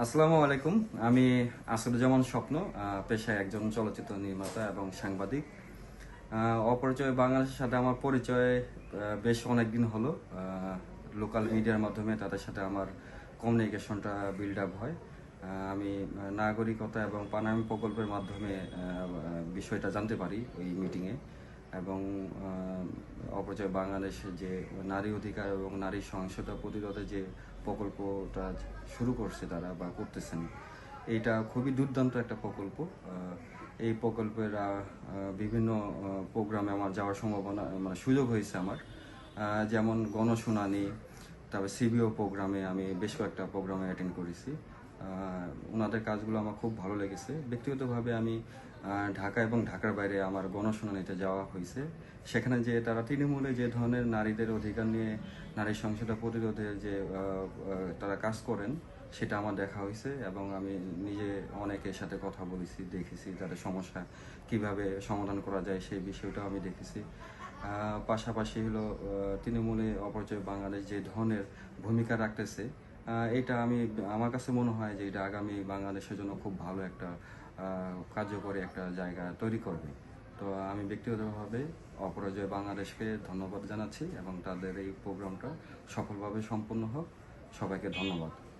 আসসালামু আলাইকুম। আমি আসাদুজ্জামান স্বপ্ন পেশায় একজন চলচ্চিত্র নির্মাতা এবং সাংবাদিক। অপরিচয় বাংলাদেশের সাথে আমার পরিচয় বেশ অনেক দিন হলো লোকাল মিডিয়ার মাধ্যমে তাদের সাথে আমার কমিউনিকেশনটা বিল্ড আপ হয়। আমি নাগরিকতা এবং পানামি প্রকল্পের মাধ্যমে বিষয়টা জানতে পারি ওই মিটিংয়ে এবং আহ, অপরিচয় বাংলাদেশে যে নারী অধিকার এবং নারী সহিংসতা প্রতিরোধে যে প্রকল্পটা শুরু করছে তারা বা করতেছেন এইটা খুবই দুর্দান্ত একটা প্রকল্প। এই প্রকল্পের বিভিন্ন প্রোগ্রামে আমার যাওয়ার সম্ভাবনা মানে সুযোগ হয়েছে আমার। যেমন গণশুনানি তারপর সিবিও প্রোগ্রামে আমি বেশ কয়েকটা প্রোগ্রামে অ্যাটেন্ড করেছি। ওনাদের কাজগুলো আমার খুব ভালো লেগেছে। ব্যক্তিগতভাবে আমি ঢাকা এবং ঢাকার বাইরে আমার গণশুনানিতে যাওয়া হয়েছে। সেখানে যে তারা তৃণমূলে যে ধরনের নারীদের অধিকার নিয়ে, নারী সংসদা প্রতিরোধে যে তারা কাজ করেন, সেটা আমার দেখা হয়েছে এবং আমি নিজে অনেকের সাথে কথা বলেছি, দেখেছি তাদের সমস্যা কীভাবে সমাধান করা যায় সেই বিষয়টাও আমি দেখেছি। পাশাপাশি হলো তৃণমূলে অপরিচয় বাংলাদেশ যে ধরনের ভূমিকা রাখতেছে এটা আমি, আমার কাছে মনে হয় যে এটা আগামী বাংলাদেশের জন্য খুব ভালো একটা কার্যকরী একটা জায়গা তৈরি করবে। তো আমি ব্যক্তিগতভাবে অপরাজয় বাংলাদেশকে ধন্যবাদ জানাচ্ছি এবং তাদের এই প্রোগ্রামটা সফলভাবে সম্পন্ন হোক। সবাইকে ধন্যবাদ।